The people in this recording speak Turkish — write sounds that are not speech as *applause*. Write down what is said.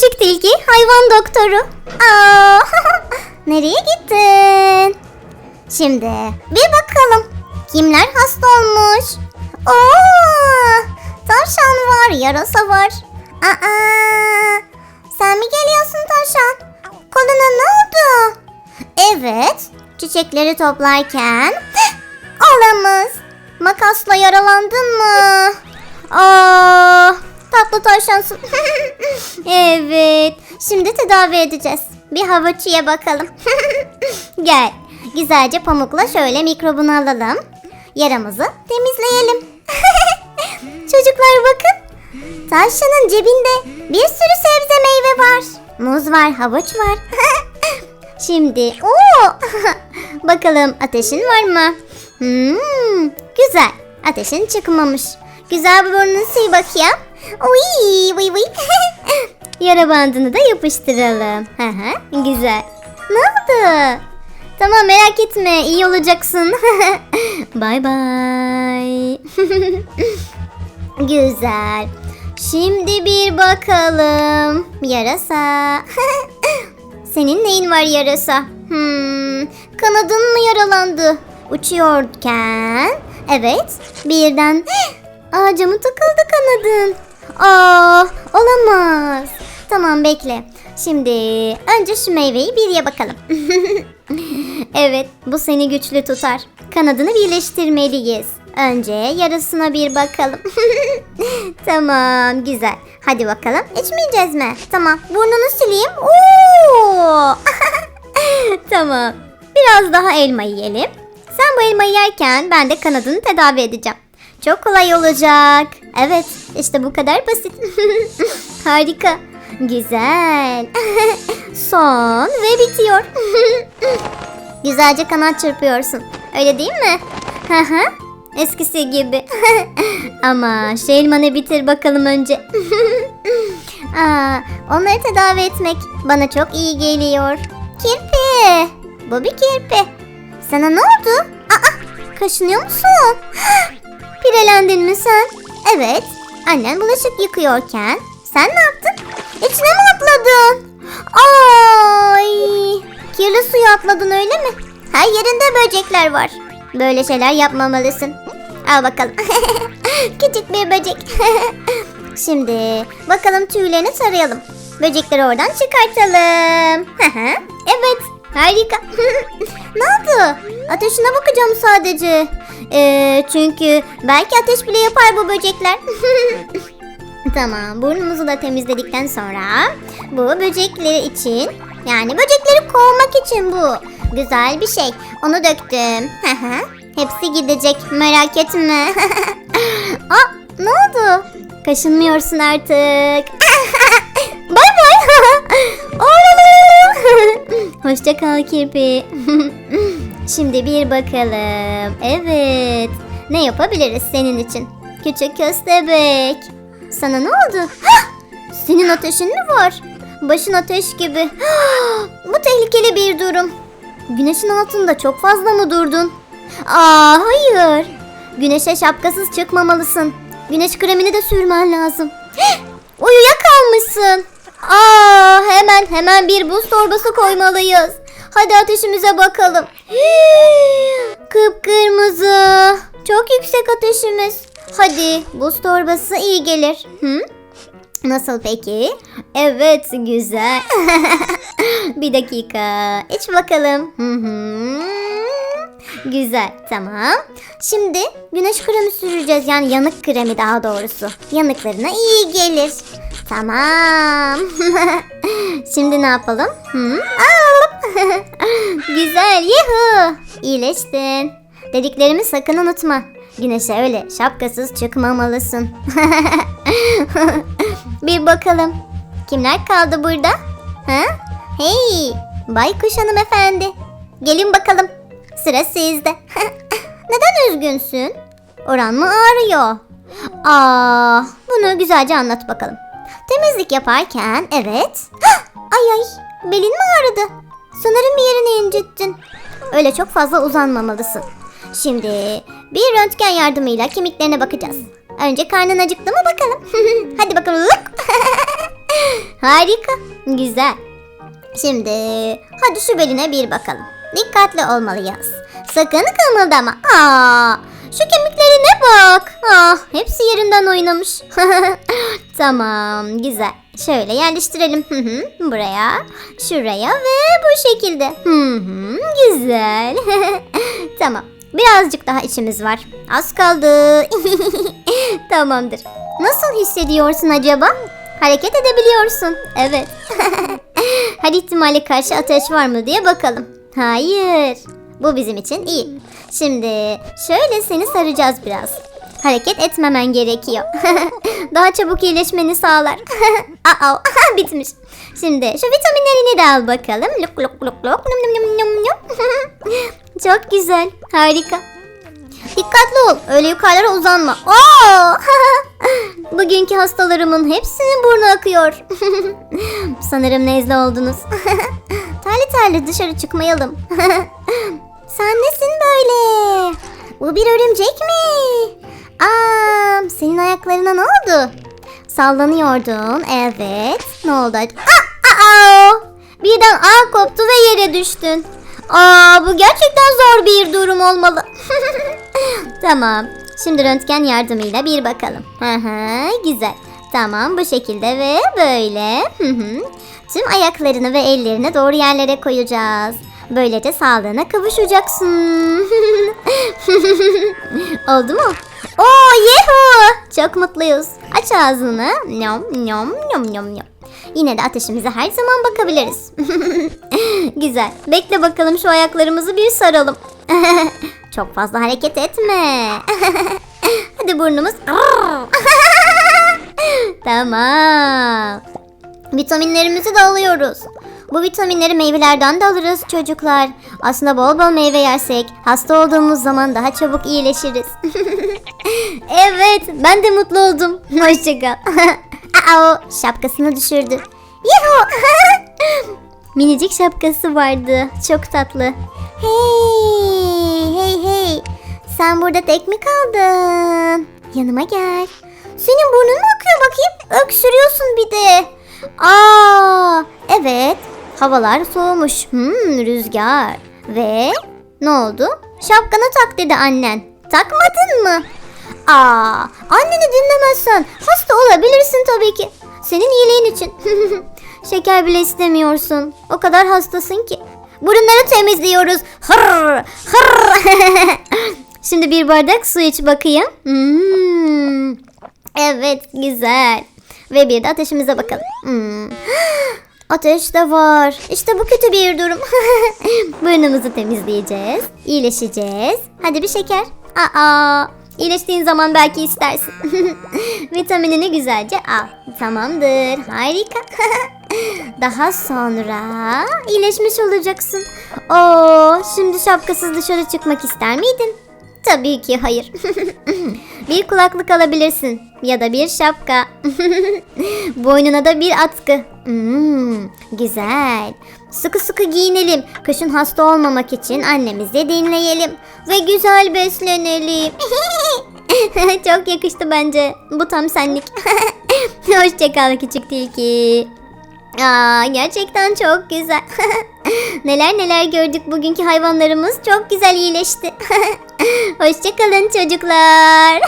Küçük tilki hayvan doktoru. Aa, *laughs* nereye gittin? Şimdi bir bakalım. Kimler hasta olmuş? Oo, tavşan var, yarasa var. Aa, sen mi geliyorsun tavşan? Koluna ne oldu? Evet, çiçekleri toplarken *gasps* olamaz. Makasla yaralandın mı? Aa, tatlı tavşansın. *laughs* evet, şimdi tedavi edeceğiz. Bir havuççuya bakalım. *laughs* Gel, güzelce pamukla şöyle mikrobunu alalım. Yaramızı temizleyelim. *laughs* Çocuklar bakın. Tavşanın cebinde bir sürü sebze meyve var. Muz var, havuç var. Şimdi, oo, bakalım ateşin var mı? Hmm, güzel. Ateşin çıkmamış. Güzel bir burnunu sil bakayım. Uy, uy, uy. *laughs* Yara bandını da yapıştıralım. Hı güzel. Ne oldu? Tamam merak etme iyi olacaksın. *laughs* bye bye. *laughs* Güzel. Şimdi bir bakalım. Yarasa. Senin neyin var yarasa? Hmm, kanadın mı yaralandı? Uçuyorken. Evet. Birden *gasps* ağaca mı takıldı kanadın? Aa, olamaz. Tamam bekle. Şimdi önce şu meyveyi bir ye bakalım. *laughs* evet, bu seni güçlü tutar. Kanadını birleştirmeliyiz. Önce yarısına bir bakalım. *laughs* tamam, güzel. Hadi bakalım. İçmeyeceğiz mi? Tamam. Burnunu sileyim. Oo! *laughs* tamam. Biraz daha elma yiyelim. Sen bu elmayı yerken ben de kanadını tedavi edeceğim. Çok kolay olacak. Evet, işte bu kadar basit. *laughs* Harika. Güzel. *laughs* Son ve bitiyor. *laughs* Güzelce kanat çırpıyorsun. Öyle değil mi? Eskisi gibi. Ama şu bitir bakalım önce. Aa, onları tedavi etmek bana çok iyi geliyor. Kirpi. Bir kirpi. Sana ne oldu? Aa, kaşınıyor musun? *gasps* Pirelendin mi sen? Evet. Annen bulaşık yıkıyorken sen ne yaptın? İçine mi atladın? Ay! Kirli suya atladın öyle mi? Her yerinde böcekler var. Böyle şeyler yapmamalısın. Al bakalım. *laughs* Küçük bir böcek. *laughs* Şimdi bakalım tüylerini tarayalım. Böcekleri oradan çıkartalım. *laughs* evet harika. ne oldu? Ateşine bakacağım sadece. Ee, çünkü belki ateş bile yapar bu böcekler. *laughs* tamam burnumuzu da temizledikten sonra bu böcekleri için yani böcekleri kovmak için bu. Güzel bir şey. Onu döktüm. *laughs* Hepsi gidecek merak etme. *laughs* Aa, ne oldu? Kaşınmıyorsun artık. bay bay. Hoşça kal kirpi. Şimdi bir bakalım. Evet. Ne yapabiliriz senin için? Küçük köstebek. Sana ne oldu? Senin ateşin mi var? Başın ateş gibi. Bu tehlikeli bir durum. Güneşin altında çok fazla mı durdun? Aa hayır. Güneşe şapkasız çıkmamalısın. Güneş kremini de sürmen lazım. Uyuyakalmışsın. Aa hemen hemen bir buz torbası koymalıyız. Hadi ateşimize bakalım. *laughs* Kıpkırmızı. Çok yüksek ateşimiz. Hadi buz torbası iyi gelir. Hı? Nasıl peki? Evet güzel. *laughs* bir dakika. İç bakalım. Hı hı. Güzel tamam. Şimdi güneş kremi süreceğiz yani yanık kremi daha doğrusu. Yanıklarına iyi gelir. Tamam. *laughs* Şimdi ne yapalım? Hı? Aa! *laughs* Güzel yuhu. İyileştin. Dediklerimi sakın unutma. Güneşe öyle şapkasız çıkmamalısın. *laughs* Bir bakalım. Kimler kaldı burada? Ha? Hey, Baykuş hanımefendi. Gelin bakalım. Sıra sizde. *laughs* Neden üzgünsün? Oran mı ağrıyor? Aa, bunu güzelce anlat bakalım. Temizlik yaparken evet. *gasps* Ay ay, belin mi ağrıdı? Sanırım bir yerini incittin. Öyle çok fazla uzanmamalısın. Şimdi bir röntgen yardımıyla kemiklerine bakacağız. Önce karnın acıktı mı bakalım. *laughs* Hadi bakalım. *laughs* Harika. Güzel. Şimdi hadi şu beline bir bakalım. Dikkatli olmalıyız. Sakın kımıldama. Aa, şu kemiklerine bak. Ah, hepsi yerinden oynamış. *laughs* tamam, güzel. Şöyle yerleştirelim. Hı hı, Buraya, şuraya ve bu şekilde. Hı hı, güzel. *laughs* tamam. Birazcık daha içimiz var. Az kaldı. *laughs* Tamamdır. Nasıl hissediyorsun acaba? Hareket edebiliyorsun. Evet. *laughs* Her ihtimale karşı ateş var mı diye bakalım. Hayır. Bu bizim için iyi. Şimdi şöyle seni saracağız biraz. Hareket etmemen gerekiyor. *laughs* Daha çabuk iyileşmeni sağlar. *laughs* Aa, *laughs* bitmiş. Şimdi şu vitaminlerini de al bakalım. Luk luk luk luk. Çok güzel. Harika. Dikkatli ol. Öyle yukarılara uzanma. Oo! Bugünkü hastalarımın hepsinin burnu akıyor. Sanırım nezle oldunuz. terli terli dışarı çıkmayalım. Sen nesin böyle? Bu bir örümcek mi? Ayaklarına ne oldu? Sallanıyordun. Evet. Ne oldu? Aa, aa, birden ağ koptu ve yere düştün. Aa, bu gerçekten zor bir durum olmalı. *laughs* tamam. Şimdi röntgen yardımıyla bir bakalım. Hı hı, güzel. Tamam bu şekilde ve böyle. Hı hı. Tüm ayaklarını ve ellerini doğru yerlere koyacağız. Böylece sağlığına kavuşacaksın. *laughs* Oldu mu? Oo yehu! Çok mutluyuz. Aç ağzını. Nyom nyom nyom nyom nyom. Yine de ateşimize her zaman bakabiliriz. *laughs* Güzel. Bekle bakalım şu ayaklarımızı bir saralım. *laughs* Çok fazla hareket etme. *laughs* Hadi burnumuz. tamam. Vitaminlerimizi de alıyoruz. Bu vitaminleri meyvelerden de alırız çocuklar. Aslında bol bol meyve yersek hasta olduğumuz zaman daha çabuk iyileşiriz. *laughs* evet ben de mutlu oldum. *laughs* Hoşçakal. *laughs* Aa, şapkasını düşürdü. Yuhu! Minicik şapkası vardı. Çok tatlı. Hey, hey, hey. Sen burada tek mi kaldın? Yanıma gel. Senin burnun mu akıyor bakayım? Öksürüyorsun bir de. Aa, evet. Havalar soğumuş. Hmm, rüzgar. Ve ne oldu? Şapkanı tak dedi annen. Takmadın mı? Aa, anneni dinlemezsen hasta olabilirsin tabii ki. Senin iyiliğin için. *laughs* Şeker bile istemiyorsun. O kadar hastasın ki. Burunları temizliyoruz. Hırr, hırr. *laughs* Şimdi bir bardak su iç bakayım. Hmm. Evet güzel. Ve bir de ateşimize bakalım. Hmm. *gasps* Ateş de var. İşte bu kötü bir durum. *laughs* Burnumuzu temizleyeceğiz. iyileşeceğiz. Hadi bir şeker. Aa, iyileştiğin zaman belki istersin. *laughs* Vitaminini güzelce al. Tamamdır. Harika. *laughs* Daha sonra iyileşmiş olacaksın. Oo, şimdi şapkasız dışarı çıkmak ister miydin? Tabii ki hayır. bir kulaklık alabilirsin ya da bir şapka. Boynuna da bir atkı. Hmm, güzel. Sıkı sıkı giyinelim. Kışın hasta olmamak için annemizi dinleyelim ve güzel beslenelim. *laughs* Çok yakıştı bence. Bu tam senlik. *laughs* Hoşçakal küçük tilki. Aa, gerçekten çok güzel. *laughs* neler neler gördük bugünkü hayvanlarımız çok güzel iyileşti. Hoşçakalın çocuklar.